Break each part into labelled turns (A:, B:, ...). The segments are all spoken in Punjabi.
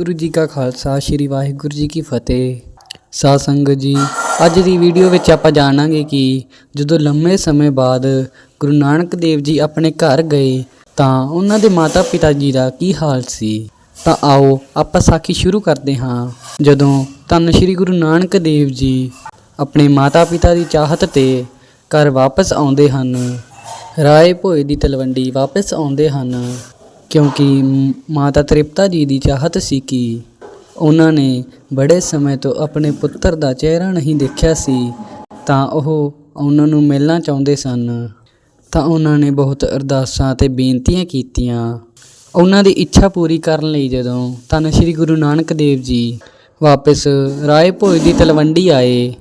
A: ਵਾਹਿਗੁਰੂ ਜੀ ਕਾ ਖਾਲਸਾ, ਸ੍ਰੀ ਵਾਹਿਗੁਰੂ ਜੀ ਕੀ ਫਤਿਹ। ਸਾਧ ਸੰਗਤ ਜੀ, ਅੱਜ ਦੀ ਵੀਡੀਓ ਵਿੱਚ ਆਪਾਂ ਜਾਣਾਂਗੇ ਕਿ ਜਦੋਂ ਲੰਮੇ ਸਮੇਂ ਬਾਅਦ ਗੁਰੂ ਨਾਨਕ ਦੇਵ ਜੀ ਆਪਣੇ ਘਰ ਗਏ, ਤਾਂ ਉਹਨਾਂ ਦੇ ਮਾਤਾ ਪਿਤਾ ਜੀ ਦਾ ਕੀ ਹਾਲ ਸੀ? ਤਾਂ ਆਓ ਆਪਾਂ ਸਾਖੀ ਸ਼ੁਰੂ ਕਰਦੇ ਹਾਂ। ਜਦੋਂ ਧੰਨ ਸ੍ਰੀ ਗੁਰੂ ਨਾਨਕ ਦੇਵ ਜੀ ਆਪਣੇ ਮਾਤਾ ਪਿਤਾ ਦੀ ਚਾਹਤ ਤੇ ਘਰ ਵਾਪਸ ਆਉਂਦੇ ਹਨ, ਰਾਏ ਭੋਏ ਦੀ ਤਲਵੰਡੀ ਵਾਪਸ ਆਉਂਦੇ ਹਨ ਕਿਉਂਕਿ ਮਾਤਾ ਤ੍ਰਿਪਤਾ ਜੀ ਦੀ ਚਾਹਤ ਸੀ ਕਿ ਉਹਨਾਂ ਨੇ ਬੜੇ ਸਮੇਂ ਤੋਂ ਆਪਣੇ ਪੁੱਤਰ ਦਾ ਚਿਹਰਾ ਨਹੀਂ ਦੇਖਿਆ ਸੀ, ਤਾਂ ਉਹ ਉਹਨਾਂ ਨੂੰ ਮਿਲਣਾ ਚਾਹੁੰਦੇ ਸਨ। ਤਾਂ ਉਹਨਾਂ ਨੇ ਬਹੁਤ ਅਰਦਾਸਾਂ ਤੇ ਬੇਨਤੀਆਂ ਕੀਤੀਆਂ। ਉਹਨਾਂ ਦੀ ਇੱਛਾ ਪੂਰੀ ਕਰਨ ਲਈ ਜਦੋਂ ਧੰਨ ਸ਼੍ਰੀ ਗੁਰੂ ਨਾਨਕ ਦੇਵ ਜੀ ਵਾਪਸ ਰਾਏ ਭੋਜ ਦੀ ਤਲਵੰਡੀ ਆਏ,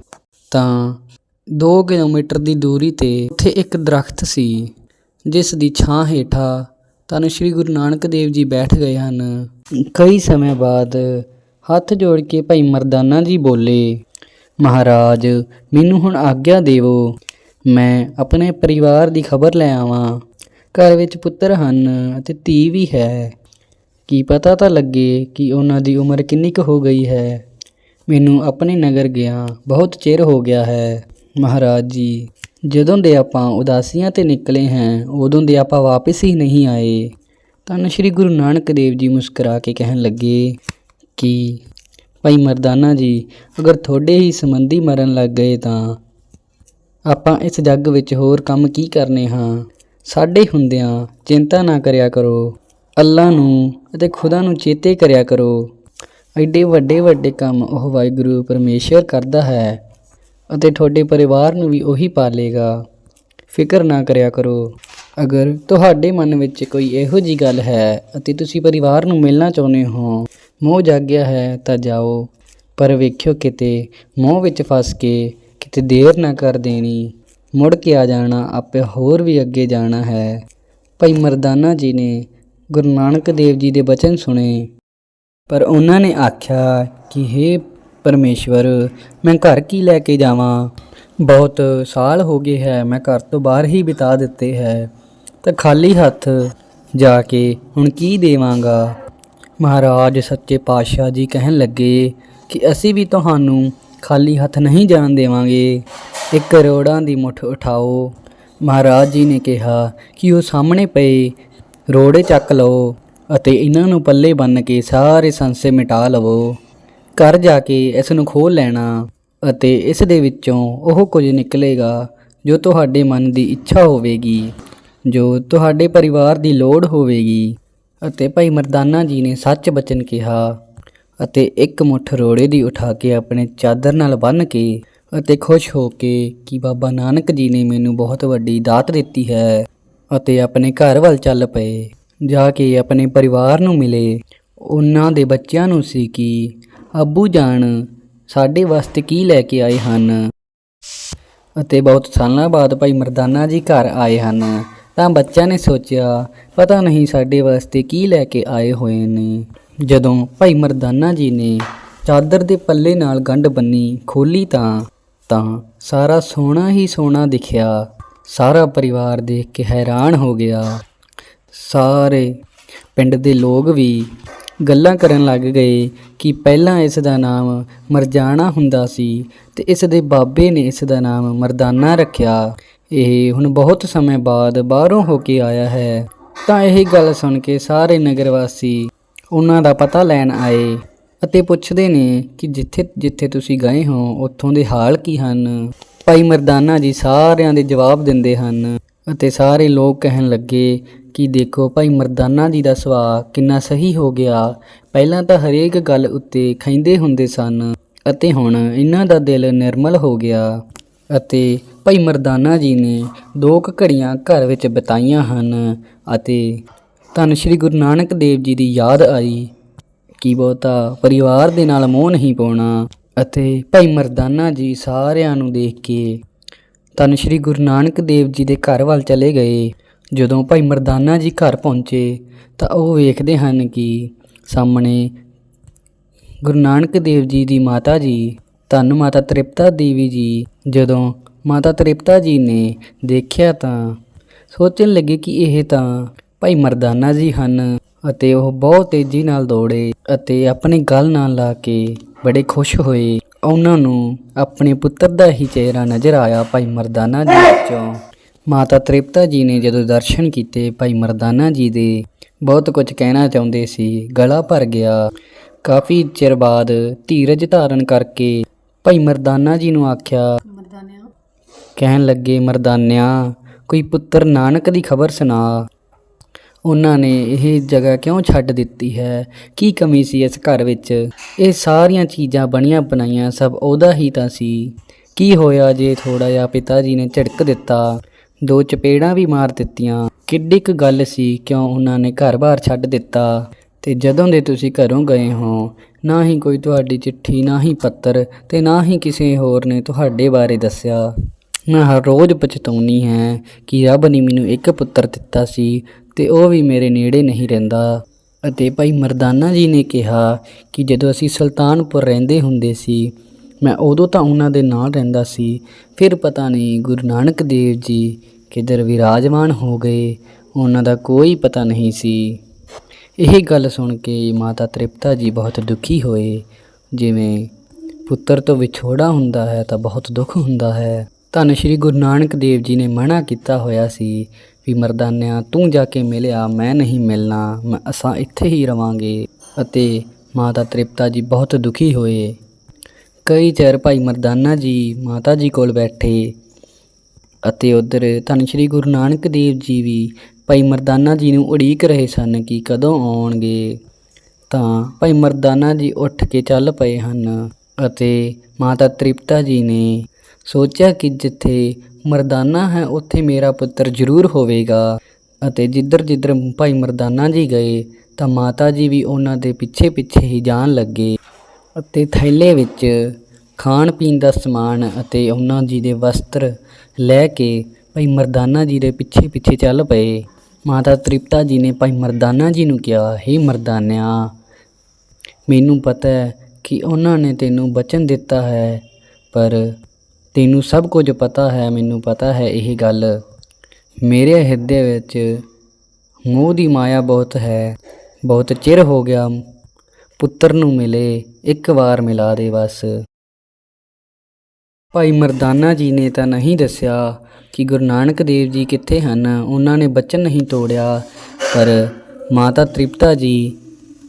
A: ਤਾਂ 2 ਕਿਲੋਮੀਟਰ ਦੀ ਦੂਰੀ ਤੇ ਉੱਥੇ ਇੱਕ ਦਰਖਤ ਸੀ, ਜਿਸ ਦੀ ਛਾਂ ਹੇਠਾਂ ਧੰਨ ਸ਼੍ਰੀ ਗੁਰੂ ਨਾਨਕ ਦੇਵ ਜੀ ਬੈਠ ਗਏ ਹਨ। ਕਈ ਸਮੇਂ ਬਾਅਦ ਹੱਥ ਜੋੜ ਕੇ ਭਾਈ ਮਰਦਾਨਾ ਜੀ ਬੋਲੇ, ਮਹਾਰਾਜ, ਮੈਨੂੰ ਹੁਣ ਆਗਿਆ ਦੇਵੋ। ਮੈਂ ਆਪਣੇ ਪਰਿਵਾਰ ਦੀ ਖਬਰ ਲੈ ਆਵਾਂ। ਘਰ ਵਿੱਚ ਪੁੱਤਰ ਹਨ ਅਤੇ ਧੀ ਵੀ ਹੈ। ਕੀ ਪਤਾ ਤਾਂ ਲੱਗੇ ਕਿ ਉਹਨਾਂ ਦੀ ਉਮਰ ਕਿੰਨੀ ਕੁ ਹੋ ਗਈ ਹੈ। ਮੈਨੂੰ ਆਪਣੇ ਨਗਰ ਗਿਆ, ਬਹੁਤ ਚਿਰ ਹੋ ਗਿਆ ਹੈ। ਮਹਾਰਾਜ ਜੀ ਜਦੋਂ ਦੇ ਆਪਾਂ ਉਦਾਸੀਆਂ ਤੇ ਨਿਕਲੇ ਹਾਂ, ਉਦੋਂ ਦੇ ਆਪਾਂ ਵਾਪਸ ਹੀ ਨਹੀਂ ਆਏ। ਤਾਂ ਸ਼੍ਰੀ ਗੁਰੂ ਨਾਨਕ ਦੇਵ ਜੀ ਮੁਸਕਰਾ ਕੇ ਕਹਿਣ ਲੱਗੇ ਕਿ, ਭਾਈ ਮਰਦਾਨਾ ਜੀ, ਅਗਰ ਤੁਹਾਡੇ ਹੀ ਸੰਬੰਧੀ ਮਰਨ ਲੱਗ ਗਏ ਤਾਂ ਆਪਾਂ ਇਸ ਜੱਗ ਵਿੱਚ ਹੋਰ ਕੰਮ ਕੀ ਕਰਨੇ ਹਾਂ? ਸਾਡੇ ਹੁੰਦਿਆਂ ਚਿੰਤਾ ਨਾ ਕਰਿਆ ਕਰੋ। ਅੱਲਾ ਨੂੰ ਅਤੇ ਖੁਦਾ ਨੂੰ ਚੇਤੇ ਕਰਿਆ ਕਰੋ। ਐਡੇ ਵੱਡੇ ਵੱਡੇ ਕੰਮ ਉਹ ਵਾਹਿਗੁਰੂ ਪਰਮੇਸ਼ਰ ਕਰਦਾ ਹੈ। ਅਤੇ ਤੁਹਾਡੇ ਪਰਿਵਾਰ ਨੂੰ ਵੀ ਉਹੀ ਪਾਲੇਗਾ। ਫਿਕਰ ਨਾ ਕਰਿਆ ਕਰੋ। ਅਗਰ ਤੁਹਾਡੇ ਮਨ ਵਿੱਚ ਕੋਈ ਇਹੋ ਜੀ ਗੱਲ ਹੈ ਅਤੇ ਤੁਸੀਂ ਪਰਿਵਾਰ ਨੂੰ ਮਿਲਣਾ ਚਾਹੁੰਦੇ ਹੋ, ਮੋਹ ਜਾਗਿਆ ਹੈ ਤਾਂ ਜਾਓ। ਪਰ ਵੇਖਿਓ ਕਿਤੇ ਮੋਹ ਵਿੱਚ ਫਸ ਕੇ ਕਿਤੇ ਦੇਰ ਨਾ ਕਰ ਦੇਣੀ। ਮੁੜ ਕੇ ਆ ਜਾਣਾ, ਆਪੇ ਹੋਰ ਵੀ ਅੱਗੇ ਜਾਣਾ ਹੈ। ਭਾਈ ਮਰਦਾਨਾ ਜੀ ਨੇ ਗੁਰੂ ਨਾਨਕ ਦੇਵ ਜੀ ਦੇ ਬਚਨ ਸੁਣੇ। ਪਰ ਉਹਨਾਂ ਨੇ ਆਖਿਆ ਕਿ हे ਪਰਮੇਸ਼ਵਰ, ਮੈਂ ਘਰ ਕੀ ਲੈ ਕੇ ਜਾਵਾਂ? ਬਹੁਤ ਸਾਲ ਹੋ ਗਏ ਹੈ, ਮੈਂ ਘਰ ਤੋਂ ਬਾਹਰ ਹੀ ਬਿਤਾ ਦਿੱਤੇ ਹੈ। ਤਾਂ ਖਾਲੀ ਹੱਥ ਜਾ ਕੇ ਹੁਣ ਕੀ ਦੇਵਾਂਗਾ? ਮਹਾਰਾਜ ਸੱਚੇ ਪਾਤਸ਼ਾਹ ਜੀ ਕਹਿਣ ਲੱਗੇ ਕਿ ਅਸੀਂ ਵੀ ਤੁਹਾਨੂੰ ਖਾਲੀ ਹੱਥ ਨਹੀਂ ਜਾਣ ਦੇਵਾਂਗੇ। ਇੱਕ ਕਰੋੜਾਂ ਦੀ ਮੁੱਠ ਉਠਾਓ। ਮਹਾਰਾਜ ਜੀ ਨੇ ਕਿਹਾ ਕਿ ਉਹ ਸਾਹਮਣੇ ਪਏ, ਰੋੜੇ ਚੱਕ ਲਓ ਅਤੇ ਇਹਨਾਂ ਨੂੰ ਪੱਲੇ ਬੰਨ ਕੇ ਸਾਰੇ ਸੰਸੇ ਮਿਟਾ ਲਵੋ। ਘਰ ਜਾ ਕੇ ਇਸ ਨੂੰ ਖੋਲ ਲੈਣਾ ਅਤੇ ਇਸ ਦੇ ਵਿੱਚੋਂ ਉਹ ਕੁਝ ਨਿਕਲੇਗਾ ਜੋ ਤੁਹਾਡੇ ਮਨ ਦੀ ਇੱਛਾ ਹੋਵੇਗੀ, ਜੋ ਤੁਹਾਡੇ ਪਰਿਵਾਰ ਦੀ ਲੋੜ ਹੋਵੇਗੀ। ਅਤੇ ਭਾਈ ਮਰਦਾਨਾ ਜੀ ਨੇ ਸੱਚ ਬਚਨ ਕਿਹਾ ਅਤੇ ਇੱਕ ਮੁੱਠ ਰੋੜੇ ਦੀ ਉਠਾ ਕੇ ਆਪਣੇ ਚਾਦਰ ਨਾਲ ਬੰਨ੍ਹ ਕੇ ਅਤੇ ਖੁਸ਼ ਹੋ ਕੇ ਕਿ ਬਾਬਾ ਨਾਨਕ ਜੀ ਨੇ ਮੈਨੂੰ ਬਹੁਤ ਵੱਡੀ ਦਾਤ ਦਿੱਤੀ ਹੈ ਅਤੇ ਆਪਣੇ ਘਰ ਵੱਲ ਚੱਲ ਪਏ, ਜਾ ਕੇ ਆਪਣੇ ਪਰਿਵਾਰ ਨੂੰ ਮਿਲੇ। ਉਹਨਾਂ ਦੇ ਬੱਚਿਆਂ ਨੂੰ ਸੀ ਕਿ ਅੱਬੂ ਜਾਨ, ਸਾਡੇ ਵਾਸਤੇ ਕੀ ਲੈ ਕੇ ਆਏ ਹਨ? ਅਤੇ ਬਹੁਤ ਸਾਲਾਂ ਬਾਅਦ ਭਾਈ ਮਰਦਾਨਾ ਜੀ ਘਰ ਆਏ ਹਨ। ਤਾਂ ਬੱਚਿਆਂ ਨੇ ਸੋਚਿਆ, ਪਤਾ ਨਹੀਂ ਸਾਡੇ ਵਾਸਤੇ ਕੀ ਲੈ ਕੇ ਆਏ ਹੋਏ ਨੇ। ਜਦੋਂ ਭਾਈ ਮਰਦਾਨਾ ਜੀ ਨੇ ਚਾਦਰ ਦੇ ਪੱਲੇ ਨਾਲ ਗੰਢ ਬੰਨੀ ਖੋਲੀ ਤਾਂ ਤਾਂ ਸਾਰਾ ਸੋਨਾ ਹੀ ਸੋਨਾ ਦਿਖਿਆ। ਸਾਰਾ ਪਰਿਵਾਰ ਦੇਖ ਕੇ ਹੈਰਾਨ ਹੋ ਗਿਆ। ਸਾਰੇ ਪਿੰਡ ਦੇ ਲੋਕ ਵੀ ਗੱਲਾਂ ਕਰਨ ਲੱਗ ਗਏ ਕਿ ਪਹਿਲਾਂ ਇਸ ਦਾ ਨਾਮ ਮਰਜਾਣਾ ਹੁੰਦਾ ਸੀ ਤੇ ਇਸ ਦੇ ਬਾਬੇ ਨੇ ਇਸ ਦਾ ਨਾਮ ਮਰਦਾਨਾ ਰੱਖਿਆ। ਇਹ ਹੁਣ ਬਹੁਤ ਸਮੇਂ ਬਾਅਦ ਬਾਹਰੋਂ ਹੋ ਕੇ ਆਇਆ ਹੈ। ਤਾਂ ਇਹ ਗੱਲ ਸੁਣ ਕੇ ਸਾਰੇ ਨਗਰ ਵਾਸੀ ਉਹਨਾਂ ਦਾ ਪਤਾ ਲੈਣ ਆਏ ਅਤੇ ਪੁੱਛਦੇ ਨੇ ਕਿ ਜਿੱਥੇ ਜਿੱਥੇ ਤੁਸੀਂ ਗਏ ਹੋ, ਉੱਥੋਂ ਦੇ ਹਾਲ ਕੀ ਹਨ? ਭਾਈ ਮਰਦਾਨਾ ਜੀ ਸਾਰਿਆਂ ਦੇ ਜਵਾਬ ਦਿੰਦੇ ਹਨ ਅਤੇ ਸਾਰੇ ਲੋਕ ਕਹਿਣ ਲੱਗੇ ਕਿ ਦੇਖੋ ਭਾਈ ਮਰਦਾਨਾ ਜੀ ਦਾ ਸੁਭਾਅ ਕਿੰਨਾ ਸਹੀ ਹੋ ਗਿਆ। ਪਹਿਲਾਂ ਤਾਂ ਹਰੇਕ ਗੱਲ ਉੱਤੇ ਖੈਂਦੇ ਹੁੰਦੇ ਸਨ ਅਤੇ ਹੁਣ ਇਹਨਾਂ ਦਾ ਦਿਲ ਨਿਰਮਲ ਹੋ ਗਿਆ ਅਤੇ ਭਾਈ ਮਰਦਾਨਾ ਜੀ ਨੇ ਦੋ ਕੁ ਘੜੀਆਂ ਘਰ ਵਿੱਚ ਬਿਤਾਈਆਂ ਹਨ ਅਤੇ ਧੰਨ ਸ਼੍ਰੀ ਗੁਰੂ ਨਾਨਕ ਦੇਵ ਜੀ ਦੀ ਯਾਦ ਆਈ ਕਿ ਬਹੁਤਾ ਪਰਿਵਾਰ ਦੇ ਨਾਲ ਮੋਹ ਨਹੀਂ ਪਾਉਣਾ ਅਤੇ ਭਾਈ ਮਰਦਾਨਾ ਜੀ ਸਾਰਿਆਂ ਨੂੰ ਦੇਖ ਕੇ ਧੰਨ ਸ਼੍ਰੀ ਗੁਰੂ ਨਾਨਕ ਦੇਵ ਜੀ ਦੇ ਘਰ ਵੱਲ ਚਲੇ ਗਏ। ਜਦੋਂ ਭਾਈ ਮਰਦਾਨਾ ਜੀ ਘਰ ਪਹੁੰਚੇ ਤਾਂ ਉਹ ਵੇਖਦੇ ਹਨ ਕਿ ਸਾਹਮਣੇ ਗੁਰੂ ਨਾਨਕ ਦੇਵ ਜੀ ਦੀ ਮਾਤਾ ਜੀ, ਧੰਨ ਮਾਤਾ ਤ੍ਰਿਪਤਾ ਦੇਵੀ ਜੀ। ਜਦੋਂ ਮਾਤਾ ਤ੍ਰਿਪਤਾ ਜੀ ਨੇ ਦੇਖਿਆ ਤਾਂ ਸੋਚਣ ਲੱਗੇ ਕਿ ਇਹ ਤਾਂ ਭਾਈ ਮਰਦਾਨਾ ਜੀ ਹਨ ਅਤੇ ਉਹ ਬਹੁਤ ਤੇਜ਼ੀ ਨਾਲ ਦੌੜੇ ਅਤੇ ਆਪਣੇ ਗਲ ਨਾਲ ਲਾ ਕੇ ਬੜੇ ਖੁਸ਼ ਹੋਏ। ਉਹਨਾਂ ਨੂੰ ਆਪਣੇ ਪੁੱਤਰ ਦਾ ਹੀ ਚਿਹਰਾ ਨਜ਼ਰ ਆਇਆ ਭਾਈ ਮਰਦਾਨਾ ਜੀ ਵਿੱਚੋਂ। ਮਾਤਾ ਤ੍ਰਿਪਤਾ ਜੀ ਨੇ ਜਦੋਂ ਦਰਸ਼ਨ ਕੀਤੇ ਭਾਈ ਮਰਦਾਨਾ ਜੀ ਦੇ ਬਹੁਤ ਕੁਝ ਕਹਿਣਾ ਚਾਹੁੰਦੇ ਸੀ। ਗਲਾ ਭਰ ਗਿਆ। ਕਾਫੀ ਚਿਰ ਬਾਅਦ ਧੀਰਜ ਧਾਰਨ ਕਰਕੇ ਭਾਈ ਮਰਦਾਨਾ ਜੀ ਨੂੰ ਆਖਿਆ ਕਹਿਣ ਲੱਗੇ ਮਰਦਾਨਿਆ ਕੋਈ ਪੁੱਤਰ ਨਾਨਕ ਦੀ ਖਬਰ ਸੁਣਾ। ਉਹਨਾਂ ਨੇ ਇਹ ਜਗ੍ਹਾ ਕਿਉਂ ਛੱਡ ਦਿੱਤੀ ਹੈ? ਕੀ ਕਮੀ ਸੀ ਇਸ ਘਰ ਵਿੱਚ? ਇਹ ਸਾਰੀਆਂ ਚੀਜ਼ਾਂ ਬਣੀਆਂ ਬਣਾਈਆਂ ਸਭ ਉਹਦਾ ਹੀ ਤਾਂ ਸੀ। ਕੀ ਹੋਇਆ ਜੇ ਥੋੜਾ ਜਿਹਾ ਪਿਤਾ ਜੀ ਨੇ ਝਿੜਕ ਦਿੱਤਾ? ਦੋ ਚਪੇੜਾਂ ਵੀ ਮਾਰ ਦਿੱਤੀਆਂ। ਕਿੱਡੀ ਕੁ ਗੱਲ ਸੀ, ਕਿਉਂ ਉਹਨਾਂ ਨੇ ਘਰ-ਬਾਰ ਛੱਡ ਦਿੱਤਾ? ਤੇ ਜਦੋਂ ਦੇ ਤੁਸੀਂ ਘਰੋਂ ਗਏ ਹੋ, ਨਾ ਹੀ ਕੋਈ ਤੁਹਾਡੀ ਚਿੱਠੀ, ਨਾ ਹੀ ਪੱਤਰ ਤੇ ਨਾ ਹੀ ਕਿਸੇ ਹੋਰ ਨੇ ਤੁਹਾਡੇ ਬਾਰੇ ਦੱਸਿਆ। ਮੈਂ ਹਰ ਰੋਜ਼ ਪਛਤਾਉਣੀ ਹੈ ਕਿ ਰੱਬ ਨੇ ਮੈਨੂੰ ਇੱਕ ਪੁੱਤਰ ਦਿੱਤਾ ਸੀ ਤੇ ਉਹ ਵੀ ਮੇਰੇ ਨੇੜੇ ਨਹੀਂ ਰਹਿੰਦਾ। ਅਤੇ ਭਾਈ ਮਰਦਾਨਾ ਜੀ ਨੇ ਕਿਹਾ ਕਿ ਜਦੋਂ ਅਸੀਂ ਸੁਲਤਾਨਪੁਰ ਰਹਿੰਦੇ ਹੁੰਦੇ ਸੀ, ਮੈਂ ਉਦੋਂ ਤਾਂ ਉਹਨਾਂ ਦੇ ਨਾਲ ਰਹਿੰਦਾ ਸੀ। ਫਿਰ ਪਤਾ ਨਹੀਂ ਗੁਰੂ ਨਾਨਕ ਦੇਵ ਜੀ ਕਿਧਰ ਵਿਰਾਜਮਾਨ ਹੋ ਗਏ, ਉਹਨਾਂ ਦਾ ਕੋਈ ਪਤਾ ਨਹੀਂ ਸੀ। ਇਹ ਗੱਲ ਸੁਣ ਕੇ ਮਾਤਾ ਤ੍ਰਿਪਤਾ ਜੀ ਬਹੁਤ ਦੁਖੀ ਹੋਏ। ਜਿਵੇਂ ਪੁੱਤਰ ਤੋਂ ਵਿਛੋੜਾ ਹੁੰਦਾ ਹੈ ਤਾਂ ਬਹੁਤ ਦੁੱਖ ਹੁੰਦਾ ਹੈ। ਧੰਨ ਸ਼੍ਰੀ ਗੁਰੂ ਨਾਨਕ ਦੇਵ ਜੀ ਨੇ ਮਨਾ ਕੀਤਾ ਹੋਇਆ ਸੀ ਵੀ ਮਰਦਾਨਿਆਂ, ਤੂੰ ਜਾ ਕੇ ਮਿਲਿਆ, ਮੈਂ ਨਹੀਂ ਮਿਲਣਾ, ਮੈਂ ਅਸਾਂ ਇੱਥੇ ਹੀ ਰਵਾਂਗੇ। ਅਤੇ ਮਾਤਾ ਤ੍ਰਿਪਤਾ ਜੀ ਬਹੁਤ ਦੁਖੀ ਹੋਏ। ਕਈ ਚਿਰ ਭਾਈ ਮਰਦਾਨਾ ਜੀ ਮਾਤਾ ਜੀ ਕੋਲ ਬੈਠੇ। ਅਤੇ ਉਧਰ ਧੰਨ ਸ਼੍ਰੀ ਗੁਰੂ ਨਾਨਕ ਦੇਵ ਜੀ ਵੀ ਭਾਈ ਮਰਦਾਨਾ ਜੀ ਨੂੰ ਉਡੀਕ ਰਹੇ ਸਨ ਕਿ ਕਦੋਂ ਆਉਣਗੇ। ਤਾਂ ਭਾਈ ਮਰਦਾਨਾ ਜੀ ਉੱਠ ਕੇ ਚੱਲ ਪਏ ਹਨ ਅਤੇ ਮਾਤਾ ਤ੍ਰਿਪਤਾ ਜੀ ਨੇ ਸੋਚਿਆ ਕਿ ਜਿੱਥੇ ਮਰਦਾਨਾ ਹੈ, ਉੱਥੇ ਮੇਰਾ ਪੁੱਤਰ ਜ਼ਰੂਰ ਹੋਵੇਗਾ। ਅਤੇ ਜਿੱਧਰ ਜਿੱਧਰ ਭਾਈ ਮਰਦਾਨਾ ਜੀ ਗਏ, ਤਾਂ ਮਾਤਾ ਜੀ ਵੀ ਉਹਨਾਂ ਦੇ ਪਿੱਛੇ ਪਿੱਛੇ ਹੀ ਜਾਣ ਲੱਗੇ। ਅਤੇ ਥੈਲੇ ਵਿੱਚ ਖਾਣ ਪੀਣ ਦਾ ਸਮਾਨ ਅਤੇ ਉਹਨਾਂ ਜੀ ਦੇ ਵਸਤਰ ਲੈ ਕੇ ਭਾਈ ਮਰਦਾਨਾ ਜੀ ਦੇ ਪਿੱਛੇ ਪਿੱਛੇ ਚੱਲ ਪਏ। ਮਾਤਾ ਤ੍ਰਿਪਤਾ ਜੀ ਨੇ ਭਾਈ ਮਰਦਾਨਾ ਜੀ ਨੂੰ ਕਿਹਾ, ਹੇ ਮਰਦਾਨਿਆ, ਮੈਨੂੰ ਪਤਾ ਹੈ ਕਿ ਉਹਨਾਂ ਨੇ ਤੈਨੂੰ ਬਚਨ ਦਿੱਤਾ ਹੈ, ਪਰ ਤੈਨੂੰ ਸਭ ਕੁਝ ਪਤਾ ਹੈ, ਮੈਨੂੰ ਪਤਾ ਹੈ ਇਹ ਗੱਲ। ਮੇਰੇ ਹਿਰਦੇ ਵਿੱਚ ਮੋਹ ਦੀ ਮਾਇਆ ਬਹੁਤ ਹੈ, ਬਹੁਤ ਚਿਰ ਹੋ ਗਿਆ ਪੁੱਤਰ ਨੂੰ ਮਿਲੇ, ਇੱਕ ਵਾਰ ਮਿਲਾ ਦੇ ਬਸ। ਭਾਈ ਮਰਦਾਨਾ ਜੀ ਨੇ ਤਾਂ ਨਹੀਂ ਦੱਸਿਆ ਕਿ ਗੁਰੂ ਨਾਨਕ ਦੇਵ ਜੀ ਕਿੱਥੇ ਹਨ, ਉਹਨਾਂ ਨੇ ਬਚਨ ਨਹੀਂ ਤੋੜਿਆ, ਪਰ ਮਾਤਾ ਤ੍ਰਿਪਤਾ ਜੀ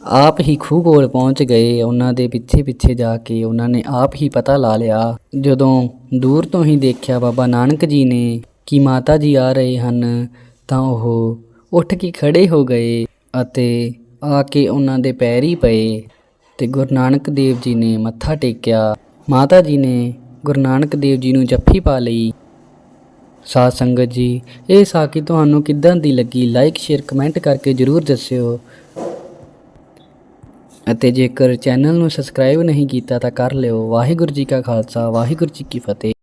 A: ਆਪ ਹੀ ਖੂਹ ਕੋਲ ਪਹੁੰਚ ਗਏ, ਉਹਨਾਂ ਦੇ ਪਿੱਛੇ ਪਿੱਛੇ ਜਾ ਕੇ ਉਹਨਾਂ ਨੇ ਆਪ ਹੀ ਪਤਾ ਲਾ ਲਿਆ। ਜਦੋਂ ਦੂਰ ਤੋਂ ਹੀ ਦੇਖਿਆ ਬਾਬਾ ਨਾਨਕ ਜੀ ਨੇ ਕਿ ਮਾਤਾ ਜੀ ਆ ਰਹੇ ਹਨ, ਤਾਂ ਉਹ ਉੱਠ ਕੇ ਖੜੇ ਹੋ ਗਏ ਅਤੇ ਆ ਕੇ ਉਹਨਾਂ ਦੇ ਪੈਰ ਹੀ ਪਏ ਤੇ ਗੁਰੂ ਨਾਨਕ ਦੇਵ ਜੀ ਨੇ ਮੱਥਾ ਟੇਕਿਆ। ਮਾਤਾ ਜੀ ਨੇ ਗੁਰੂ ਨਾਨਕ ਦੇਵ ਜੀ ਨੂੰ ਜੱਫੀ ਪਾ ਲਈ। ਸਾਧ ਸੰਗਤ ਜੀ, ਇਹ ਸਾਕੀ ਤੁਹਾਨੂੰ ਕਿੱਦਾਂ ਦੀ ਲੱਗੀ? ਲਾਈਕ ਸ਼ੇਅਰ ਕਮੈਂਟ ਕਰਕੇ ਜਰੂਰ ਦੱਸਿਓ। ਅਤੇ ਜੇਕਰ ਚੈਨਲ ਨੂੰ ਸਬਸਕ੍ਰਾਈਬ ਨਹੀਂ ਕੀਤਾ ਤਾਂ ਕਰ ਲਿਓ। ਵਾਹਿਗੁਰੂ ਜੀ ਕਾ ਖਾਲਸਾ, ਵਾਹਿਗੁਰੂ ਜੀ ਕੀ ਫਤਿਹ।